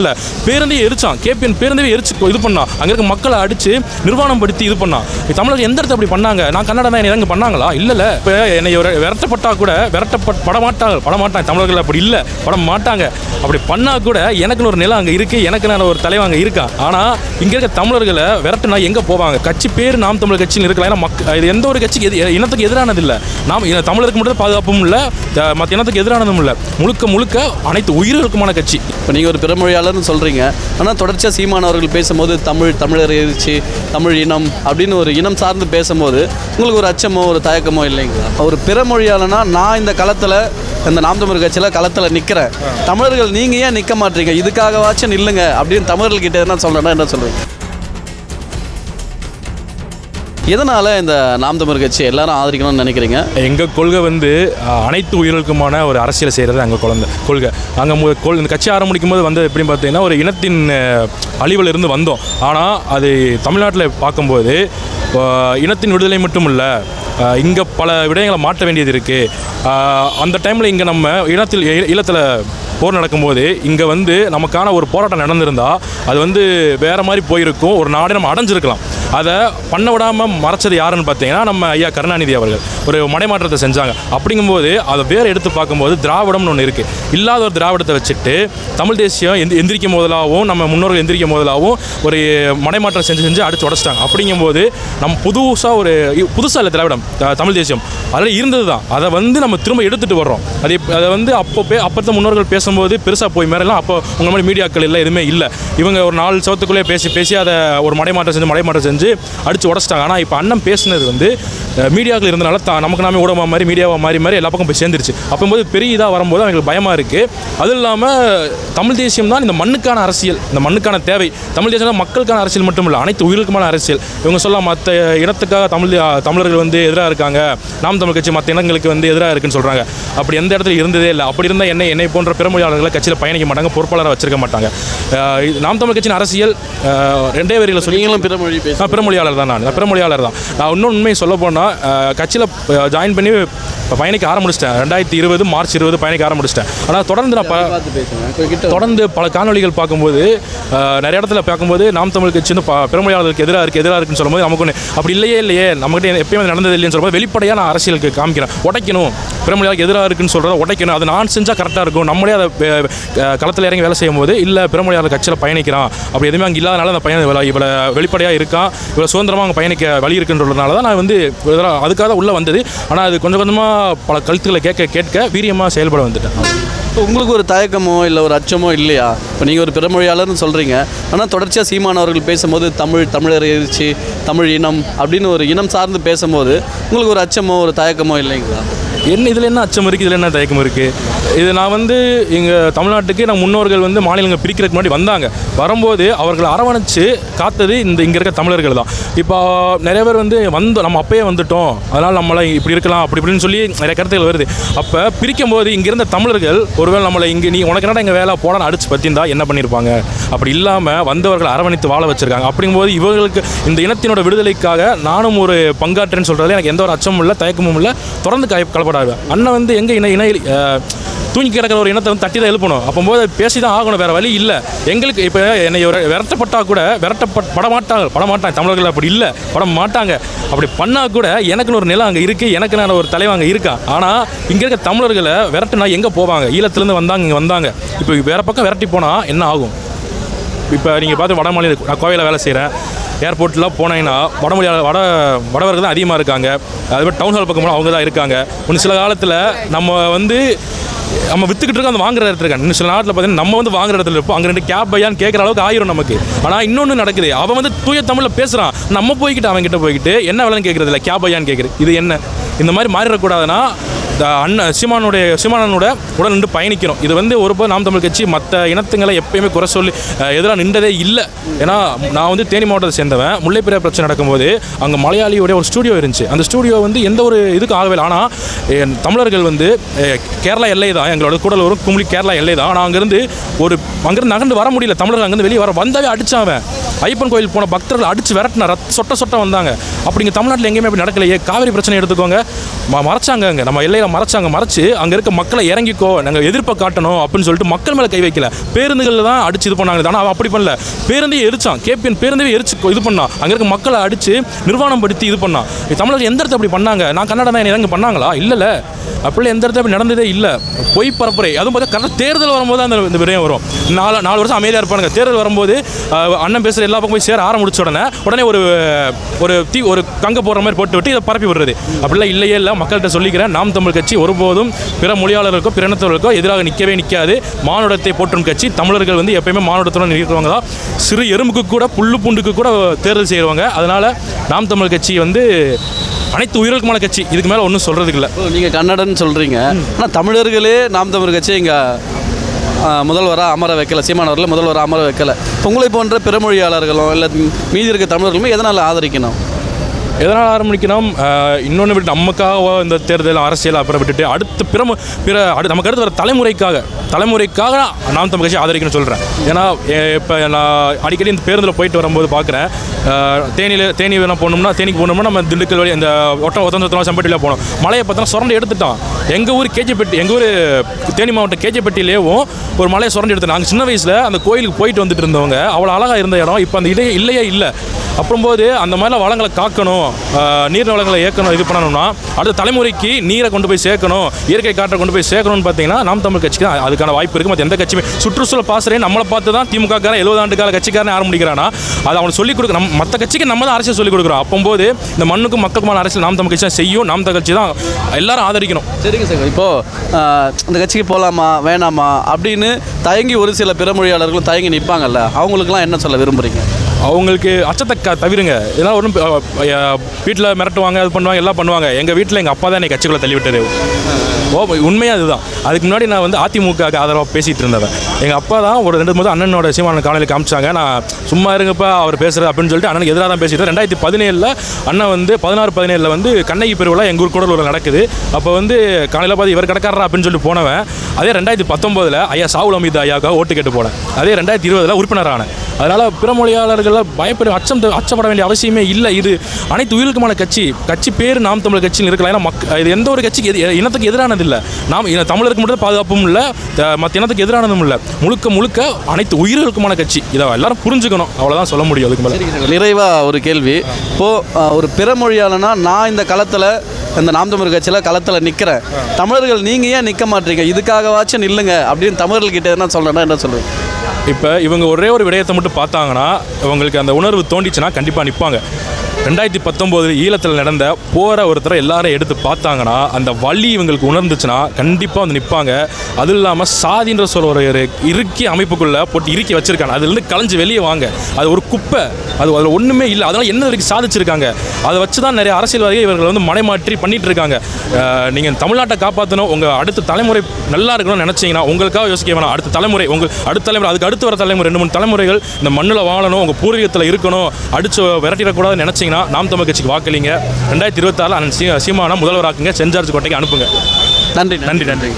இல்லை பேருந்தே எரிச்சான். கேபிஎன் பேருந்தே எரிச்சு இது பண்ணான். அங்கே இருக்க மக்களை அடித்து நிர்வாணம் படுத்தி இது பண்ணான். தமிழர்கள் எந்த இடத்துல அப்படி பண்ணாங்க? நான் கன்னடம் தான் இறங்க பண்ணாங்களா? இல்லைல்ல. இப்போ என்னை ஒரு விரட்டப்பட்டா கூட விரட்டப்பட் பட மாட்டாங்க பட மாட்டாங்க தமிழர்கள் அப்படி இல்லை. பட மாட்டாங்க. அப்படி பண்ணால் கூட எனக்குன்னு ஒரு நிலம் அங்கே இருக்குது எனக்கு நான் ஒரு தலைவன் அங்கே இருக்கான் ஆனால் இங்கே இருக்க தமிழர்களை விரட்டுனா எங்கே போவாங்க? கட்சி பேர் நாம் தமிழர் கட்சின்னு இருக்கலாம். ஏன்னா மக்க இது எந்த ஒரு கட்சிக்கு எது இனத்துக்கு எதிரானது இல்லை. நாம் தமிழருக்கு மட்டும் பாதுகாப்பும் இல்லை. மற்ற இனத்துக்கு எதிரானதும் இல்லை. முழுக்க முழுக்க அனைத்து உயிர்களுக்குமான கட்சி. இப்போ நீங்கள் ஒரு பிறமொழியாளர்னு சொல்கிறீங்க ஆனால் தொடர்ச்சியாக சீமான் அவர்கள் பேசும்போது தமிழ் தமிழர் எழுச்சி தமிழ் இனம் அப்படின்னு ஒரு இனம் சார்ந்து பேசும்போது உங்களுக்கு ஒரு அச்சமோ ஒரு தயக்கமோ இல்லைங்களா? ஒரு பிறமொழியாளனா நான் இந்த களத்தில் இந்த நாம் தமிழர் கட்சியில் களத்தில் நிற்கிறேன் தமிழர்கள் நீங்கள் ஏன் நிற்க மாட்டீங்க? இதுக்காகவாச்சும் நில்லுங்க அப்படின்னு தமிழர்கள்கிட்ட என்ன சொல்கிறேன்னா என்ன சொல்கிறீங்க எதனால் இந்த நாம் தமிழ் கட்சி எல்லாரும் ஆதரிக்கணும்னு நினைக்கிறீங்க? எங்கள் கொள்கை வந்து அனைத்து உயிர்களுக்குமான ஒரு அரசியல் செய்கிறது அங்கே குழந்தை கொள்கை. அங்கே கொள் இந்த கட்சி ஆரம்பிக்கும் போது வந்து எப்படின்னு பார்த்தீங்கன்னா ஒரு இனத்தின் அஹ், அழிவில் இருந்து வந்தோம். ஆனால் அது தமிழ்நாட்டில் பார்க்கும்போது இனத்தின் விடுதலை மட்டும் இல்லை இங்கே பல விடயங்களை மாற்ற வேண்டியது இருக்குது அந்த டைமில் இங்கே நம்ம இனத்தில் இல்லத்தில் போர் நடக்கும்போது இங்கே வந்து நமக்கான ஒரு போராட்டம் நடந்திருந்தால் அது வந்து வேறு மாதிரி போயிருக்கும் ஒரு நாடே நம்ம அடைஞ்சிருக்கலாம். அதை பண்ண விடாமல் மறைச்சது யாருன்னு பார்த்தீங்கன்னா நம்ம ஐயா கருணாநிதி அவர்கள். ஒரு மடைமாற்றத்தை செஞ்சாங்க. அப்படிங்கும்போது அதை வேறு எடுத்து பார்க்கும்போது திராவிடம்னு ஒன்று இருக்குது இல்லாத ஒரு திராவிடத்தை வச்சுட்டு தமிழ் தேசியம் எந்த எந்திரிக்கும் போதலாகவும் நம்ம முன்னோர்கள் எந்திரிக்கும் போதலாகவும் ஒரு மடைமாற்றம் செஞ்சு செஞ்சு அடிச்சு உடச்சிட்டாங்க. அப்படிங்கும்போது நம்ம புதுசாக ஒரு புதுசாக இல்லை திராவிடம் தமிழ் தேசியம். அதில் இருந்தது தான் அதை வந்து நம்ம திரும்ப எடுத்துகிட்டு வர்றோம். அது அதை வந்து அப்போ பே அப்பத்த முன்னோர்கள் பேசும்போது பெருசாக போய் மேரெல்லாம் அப்போ உங்கள் மாதிரி மீடியாக்கள் இல்லை எதுவுமே இல்லை. இவங்க ஒரு நாலு சவத்துக்குள்ளேயே பேசி பேசி அதை ஒரு மடைமாற்றம் செஞ்சு மடைமாற்றம் செஞ்சு அடிச்சு உடச்சிட்டாங்க. ஆனால் இப்போ அண்ணன் பேசுனது வந்து மீடியாக்கள் இருந்தனால தான் நமக்கு நாமே ஊடகமாக மாதிரி மீடியாவாக மாறி மாதிரி எல்லா பக்கம் போய் சேர்ந்துருச்சு. அப்போது பெரிய இதாக வரும்போது அவங்களுக்கு பயமாக இருக்குது அதுவும் இல்லாமல் தமிழ் தேசியம் தான் இந்த மண்ணுக்கான அரசியல் இந்த மண்ணுக்கான தேவை. தமிழ் தேசியம் மக்களுக்கான அரசியல் மட்டும் இல்லை அனைத்து உயிருக்குமான அரசியல். இவங்க சொல்லலாம் மற்ற இனத்துக்காக தமிழ் தமிழர்கள் வந்து எதிராக இருக்காங்க. நாம் தமிழ் கட்சி மற்ற இனங்களுக்கு வந்து எதிராக இருக்குன்னு சொல்கிறாங்க அப்படி எந்த இடத்துல இருந்ததே இல்லை. அப்படி இருந்தால் என்ன என்னை போன்ற பெருமொழியாளர்களை கட்சியில் பயணிக்க மாட்டாங்க பொறுப்பாளராக வச்சிருக்க மாட்டாங்க. இது நாம் தமிழ் கட்சியின் அரசியல் ரெண்டே வரியில் சொல்லிங்களும் பிறமொழி பிறமொழியாளர் தான் நான். பிறமொழியாளர் தான். நான் இன்னும் உண்மையை சொல்ல போனால் கட்சியில் ஜாயின் பண்ணி இப்ப பயணிக்க ஆரம்பிச்சிட்டேன். ரெண்டாயிரத்தி இருபது மார்ச் இருபது பயணிக்க ஆரம்பிச்சிட்டேன். ஆனால் தொடர்ந்து நான் தொடர்ந்து பல காணொளிகள் பார்க்கும்போது நிறைய இடத்துல பார்க்கும்போது நாம் தமிழ் கட்சி வந்து ப- பிறமொழியாளர்களுக்கு எதிராக இருக்குது எதிராக இருக்குன்னு சொல்லும்போது நமக்கு ஒன்று அப்படி இல்லையே இல்லையே. நம்மகிட்ட எப்பயுமே நடந்தது இல்லைன்னு சொல்லும்போது வெளிப்படையாக நான் அரசியலுக்கு காமிக்கிறேன். உடைக்கணும். பிறமொழியாளருக்கு எதிராக இருக்குன்னு சொல்கிறத உடைக்கணும். அது நான் செஞ்சால் கரெக்டாக இருக்கும். நம்மளே அதை களத்தில் இறங்கி வேலை செய்யும் போது இல்லை பிறமொழியாளர் கட்சியில் பயணிக்கிறான். அப்படி எதுவுமே அங்கே இல்லாதனால அந்த பையன் இவ்வளோ இவ்வளோ வெளிப்படையாக இருக்கான் இவ்வளோ சுதந்திரமாக அங்கே பயணிக்க வழி இருக்குன்றதுனால தான் நான் வந்து அதுக்காக உள்ளே வந்தது. ஆனால் அது கொஞ்சம் கொஞ்சமாக பல கழுத்துக்களை கேட்க கேட்க வீரியமாக செயல்பட வந்துட்டேன். இப்போ உங்களுக்கு ஒரு தயக்கமோ இல்லை ஒரு அச்சமோ இல்லையா? இப்போ நீங்கள் ஒரு பிறமொழியாளர்னு சொல்கிறீங்க ஆனால் தொடர்ச்சியாக சீமான் அவர்கள் பேசும்போது தமிழ் தமிழர் எழுச்சி தமிழ் இனம் அப்படின்னு ஒரு இனம் சார்ந்து பேசும்போது உங்களுக்கு ஒரு அச்சமோ ஒரு தயக்கமோ இல்லைங்களா? என்ன இதில் என்ன அச்சம் இருக்குது இதில் என்ன தயக்கம் இருக்குது இது நான் வந்து எங்கள் தமிழ்நாட்டுக்கு நம்ம முன்னோர்கள் வந்து மாநிலங்கள் பிரிக்கிறதுக்கு முன்னாடி வந்தாங்க. வரும்போது அவர்களை அரவணைச்சு காத்தது இந்த இங்கே இருக்க தமிழர்கள் தான். இப்போ நிறைய பேர் வந்து வந்தோம் நம்ம அப்பயே வந்துட்டோம். அதனால் நம்மளை இப்படி இருக்கலாம் அப்படி இப்படின்னு சொல்லி நிறைய கருத்துகள் வருது. அப்போ பிரிக்கும் போது இங்கே இருந்த தமிழர்கள் ஒருவேளை நம்மளை இங்கே நீ உனக்கு என்னடா எங்கள் வேலை போடான்னு அடிச்சு பற்றியிருந்தா என்ன பண்ணியிருப்பாங்க அப்படி இல்லாமல் வந்தவர்களை அரவணைத்து வாழ வச்சுருக்காங்க. அப்படிங்கும்போது இவர்களுக்கு இந்த இனத்தினோட விடுதலைக்காக நானும் ஒரு பங்காற்றேன்னு சொல்கிறதுல எனக்கு எந்த ஒரு அச்சமும் இல்லை தயக்கமும் இல்லை. தொடர்ந்து கை அண்ணன் வந்து எங்கே இன இன தூங்கி கிடக்கிற ஒரு இனத்தை வந்து தட்டி தான் எழுப்பணும். அப்போது பேசி தான் ஆகணும் வேறு வழி இல்லை. எங்களுக்கு இப்போ என்னை விரட்டப்பட்டால் கூட விரட்டப்பட் பட மாட்டாங்க பட மாட்டாங்க தமிழர்கள் அப்படி இல்லை பட மாட்டாங்க அப்படி பண்ணால் கூட எனக்குன்னு ஒரு நிலம் அங்கே இருக்குது எனக்கு நான் ஒரு தலைவன் அங்கே இருக்கான் ஆனால் இங்கே இருக்க தமிழர்களை விரட்டுனா எங்கே போவாங்க? ஈழத்துலேருந்து வந்தாங்க இங்கே வந்தாங்க. இப்போ வேறு பக்கம் விரட்டி போனால் என்ன ஆகும்? இப்போ நீங்கள் பார்த்து வட மாநில நான் கோவையில் வேலை செய்கிறேன் ஏர்போர்ட்லாம் போனீங்கன்னா வடமொழியாளர் வட வடவர்கள் தான் அதிகமாக இருக்காங்க. அதுமாதிரி டவுன் ஹால் பக்கம் அவங்க தான் இருக்காங்க. இன்னும் சில காலத்தில் நம்ம வந்து நம்ம வித்துக்கிட்டு இருக்கோம் அந்த வாங்குற இடத்துல இருக்காங்க. இன்னும் சில நாட்டில் பார்த்தீங்கன்னா நம்ம வந்து வாங்குற இடத்துல இருப்போம். அங்கே ரெண்டு கேப் பையான்னு கேட்குற அளவுக்கு ஆயிரும் நமக்கு. ஆனால் இன்னொன்று நடக்குது. அவன் வந்து தூய தமிழில் பேசுகிறான் நம்ம போய்கிட்டு அவன்கிட்ட போய்கிட்டு என்ன வேலைன்னு கேட்குறது இல்லை கேப் பையான்னு கேட்குறது இது என்ன? இந்த மாதிரி மாறிடக்கூடாதுன்னா அண்ணன் சீமானுடைய சீமானனோட உடல் நின்று பயணிக்கிறோம். இது வந்து ஒரு நாம் தமிழ் கட்சி மற்ற இனத்துங்களை எப்பயுமே குறை சொல்லி எதிராக நின்றதே இல்லை. ஏன்னா நான் வந்து தேனி மாவட்டத்தை சேர்ந்தவன். முல்லைப்பெரியார் பிரச்சனை நடக்கும்போது அங்கே மலையாளியோடைய ஒரு ஸ்டூடியோ இருந்துச்சு. அந்த ஸ்டூடியோ வந்து எந்த ஒரு இதுக்கு ஆகவே இல்லை. ஆனால் என் தமிழர்கள் வந்து கேரளா எல்லை தான். எங்களோட கூடலூரும் கும்பலி கேரளா எல்லை தான். ஆனால் அங்கேருந்து ஒரு அங்கேருந்து நகர்ந்து வர முடியல. தமிழர்கள் அங்கேருந்து வெளியே வர வந்தாவே அவன். ஐயப்பன் கோயில் போன பக்தர்கள் அடிச்சு விரட்டின ரத் சொட்ட சொட்ட வந்தாங்க. அப்படி இங்கே தமிழ்நாட்டில் எங்கேயுமே அப்படி நடக்கலையே. காவிரி பிரச்சனை எடுத்துக்கோங்க. ம- மறைச்சாங்க அங்கே. நம்ம எல்லையில் மறைச்சாங்க மறைச்சு அங்கே இருக்க மக்களை இறங்கிக்கோ நாங்கள் எதிர்ப்பை காட்டணும் அப்படின்னு சொல்லிட்டு மக்கள் மேலே கை வைக்கல. பேருந்துகளில் தான் அடிச்சு இது பண்ணாங்க. ஆனால் அவன் அப்படி பண்ணல. பேருந்தையே எரிச்சான். கேபிஎன் பேருந்தையும் எரிச்சு இது பண்ணான். அங்கே இருக்க மக்களை அடிச்சு நிர்வாணம் படுத்தி இது பண்ணான். தமிழர்கள் எந்த இடத்துல அப்படி பண்ணாங்க? நான் கன்னடம் தான் இறங்க பண்ணாங்களா? இல்லைல்ல. அப்படிலாம் எந்த இடத்துல அப்படி நடந்ததே இல்லை. பொய் பரப்புரை. அதுவும் பார்த்தா கரெக்டாக தேர்தல் வரும்போது அந்த இந்த விடயம் வரும். நாலு நாலு வருஷம் அமைதியாக இருப்பானுங்க. தேர்தல் வரும்போது அண்ணன் பேசுகிற எல்லா பக்கம் போய் சேர ஆரம்பிச்ச உடனே உடனே ஒரு ஒரு தீ ஒரு கங்க போடுற மாதிரி போட்டு விட்டு இதை பரப்பி விடுறது. அப்படிலாம் இல்லையே இல்லை மக்கள்கிட்ட சொல்லிக்கிறேன். நாம் தமிழ் கட்சி ஒருபோதும் பிற மொழியாளர்களுக்கோ பிற இனத்தவர்களுக்கோ எதிராக நிற்கவே நிற்காது மானுடத்தை போற்றும் கட்சி தமிழர்கள் வந்து எப்பயுமே மானுடத்துடன் இருக்கிறவங்க தான். சிறு எறும்புக்கு கூட புல்லு பூண்டுக்கு கூட தேர்தல் செய்கிறவங்க அதனால் நாம் தமிழ் கட்சி வந்து அனைத்து உயிர்களுக்குமான கட்சி. இதுக்கு மேலே ஒன்றும் சொல்கிறதுக்கு இல்லை. நீங்கள் கன்னடன் சொல்கிறீங்க ஆனால் தமிழர்களே நாம் தமிழ் கட்சி இங்கே முதல்வராக அமர வைக்கல சீமானவர்களை முதல்வராக அமர வைக்கலை. உங்களை போன்ற பிறமொழியாளர்களும் இல்லை மீதி இருக்க தமிழர்களுமே எதனால் ஆதரிக்கணும்? எதனால் ஆரம்பிக்கணும்? இன்னொன்று விட்டு நமக்காக இந்த தேர்தல் அரசியல் அப்புறம் விட்டுட்டு அடுத்து பிற பிற அடு நமக்கு அடுத்து வர தலைமுறைக்காக தலைமுறைக்காக நாம் தமிழ் கட்சி ஆதரிக்கணும்னு சொல்கிறேன் ஏன்னா இப்போ நான் அடிக்கடி இந்த பேருந்தில் போயிட்டு வரும்போது பார்க்குறேன். தேனியில் தேனி வேணால் போகணும்னா தேனிக்கு போகணும்னா நம்ம திண்டுக்கல் வழி இந்த ஒட்ட ஒத்தந்தத்தலாம் செம்பட்டியில் போகணும். மலையை பார்த்தா சுரண்டு எடுத்துட்டான். எங்கள் ஊர் கேஜிப்பட்டி எங்கள் ஊர் தேனி மாவட்டம் கேஜிப்பட்டியிலேயும் ஒரு மலையை சுரண்டு எடுத்தேன் நாங்கள் சின்ன வயசில் அந்த கோயிலுக்கு போயிட்டு வந்துட்டு இருந்தவங்க அவ்வளோ அழகாக இருந்த இடம் இப்போ அந்த இடையே இல்லையே இல்லை. அப்புறம்போது அந்த மாதிரிலாம் வளங்களை காக்கணும். நீர் வளங்களை ஏற்கணும் இது பண்ணணும்னா அடுத்த தலைமுறைக்கு நீரை கொண்டு போய் சேர்க்கணும் இயற்கை காற்றை கொண்டு போய் சேர்க்கணும்னு பார்த்தீங்கன்னா நாம் தமிழ் கட்சிக்கு தான் அதுக்கான வாய்ப்பு இருக்குது மற்ற எந்த கட்சியுமே சுற்றுச்சூழல் பாசறையும் நம்மளை பார்த்து தான் திமுக காரன் எழுபது ஆண்டு கால கட்சிக்காரன் ஆரம்பிக்கிறானா அது அவனுக்கு சொல்லிக் கொடுக்க நம்ம மற்ற கட்சிக்கு நம்ம தான் அரசியல் சொல்லிக் கொடுக்குறோம். அப்போது இந்த மண்ணுக்கும் மக்களுக்குமான அரசியல் நாம் தமிழ் கட்சி தான் செய்யும் நாம் தமிழ் கட்சி தான் எல்லாரும் ஆதரிக்கணும். சரிங்க சார். இப்போது இந்த கட்சிக்கு போகலாமா வேணாமா அப்படின்னு தயங்கி ஒரு சில பிறமொழியாளர்களும் தயங்கி நிற்பாங்கல்ல அவங்களுக்குலாம் என்ன சொல்ல விரும்புகிறீங்க அவங்களுக்கு அச்சத்தை க தவிருங்க இதெல்லாம் ஒன்றும் வீட்டில் மிரட்டுவாங்க அது பண்ணுவாங்க எல்லாம் பண்ணுவாங்க. எங்கள் வீட்டில் எங்கள் அப்பா தான் என்னை கட்சிக்குள்ளே தள்ளிவிட்டது. ஓ உண்மையாக அதுதான். அதுக்கு முன்னாடி நான் வந்து அதிமுக ஆதரவாக பேசிகிட்டு இருந்தவன். எங்கள் அப்பா தான் ஒரு ரெண்டு போது அண்ணனோட சீமான காலையில் காமிச்சாங்க. நான் சும்மா இருங்கப்பா அவர் பேசுகிறது அப்படின்னு சொல்லிட்டு அண்ணனுக்கு எதிராக தான் பேசிட்டு ரெண்டாயிரத்தி பதினேழில் அண்ணன் வந்து பதினாறு பதினேழில் வந்து கண்ணகி பெருவிழா எங்கள் ஊர் கூடலூரில் நடக்குது. அப்போ வந்து காலையில் பார்த்து இவர் கிடக்காரா அப்படின்னு சொல்லிட்டு போனவன். அதே ரெண்டாயிரத்தி பத்தொம்போதில் ஐயா சாவுல் அமித் ஐயாவுக்காக ஓட்டு கேட்டு போனேன். அதே ரெண்டாயிரத்தி இருபதில் உறுப்பினர் ஆனேன் அதனால் பிற மொழியாளர்கள் பயப்பட அச்சம் அச்சப்பட வேண்டிய அவசியமே இல்லை. இது அனைத்து உயிருக்குமான கட்சி கட்சி பேர் நாம் தமிழர் கட்சியில் இருக்கலாம். ஏன்னா மக் இது எந்த ஒரு கட்சிக்கு எது இனத்துக்கு எதிரானது இல்லை. நாம் தமிழருக்கு மட்டும் பாதுகாப்பும் இல்லை. மற்ற இனத்துக்கு எதிரானதும் இல்லை. முழுக்க முழுக்க அனைத்து உயிர்களுக்குமான கட்சி. இதை எல்லாரும் புரிஞ்சுக்கணும். அவ்வளோதான் சொல்ல முடியும் அதுக்கு மேலே. நிறைவாக ஒரு கேள்வி. இப்போது ஒரு பிறமொழியாளனா நான் இந்த களத்தில் இந்த நாம் தமிழ் கட்சியில் களத்தில் நிற்கிறேன் தமிழர்கள் நீங்கள் ஏன் நிற்க மாட்டீங்க? இதுக்காகவாச்சும் நில்லுங்க அப்படின்னு தமிழர்கள்கிட்ட என்ன சொல்கிறேன்னா என்ன சொல்லுவேன் இப்போ இவங்க ஒரே ஒரு விடயத்தை மட்டும் பார்த்தாங்கன்னா இவங்களுக்கு அந்த உணர்வு தோண்டிச்சுன்னா கண்டிப்பாக நிற்பாங்க ரெண்டாயிரத்தி பத்தொம்போது ஈழத்தில் நடந்த போகிற ஒருத்தரை எல்லாரும் எடுத்து பார்த்தாங்கன்னா அந்த வழி இவங்களுக்கு உணர்ந்துச்சுன்னா கண்டிப்பாக வந்து நிற்பாங்க அதுவும் இல்லாமல் சாதின்ற சொல்ல ஒரு இறுக்கி அமைப்புக்குள்ளே போட்டு இறுக்கி வச்சுருக்காங்க. அதுலேருந்து கலைஞ்சு வெளியே வாங்க. அது ஒரு குப்பை. அது அதில் ஒன்றுமே இல்லை. அதனால் என்ன வரைக்கும் சாதிச்சிருக்காங்க? அதை வச்சு தான் நிறைய அரசியல்வாதிகள் இவர்கள் வந்து மனைமாற்றி பண்ணிகிட்டு இருக்காங்க. நீங்கள் தமிழ்நாட்டை காப்பாற்றணும் உங்கள் அடுத்த தலைமுறை நல்லா இருக்கணும்னு நினச்சிங்கன்னா உங்களுக்காக யோசிக்க வேணாம். அடுத்த தலைமுறை உங்கள் அடுத்த தலைமுறை அதுக்கு அடுத்து வர தலைமுறை ரெண்டு மூணு தலைமுறைகள் இந்த மண்ணில் வாழணும். உங்கள் பூர்வீகத்தில் இருக்கணும். அடிச்சு விரட்டிடக்கூடாதுன்னு நினச்சிங்கன்னா நாம் தமிழ் கட்சிக்கு வாக்களிங்க. ரெண்டாயிரத்தி இருபத்தாறில் அண்ணன் சீமானா முதல்வராக்குங்க. சென்ஜார்ஜ் கோட்டைக்கு அனுப்புங்க. நன்றி. நன்றி நன்றி.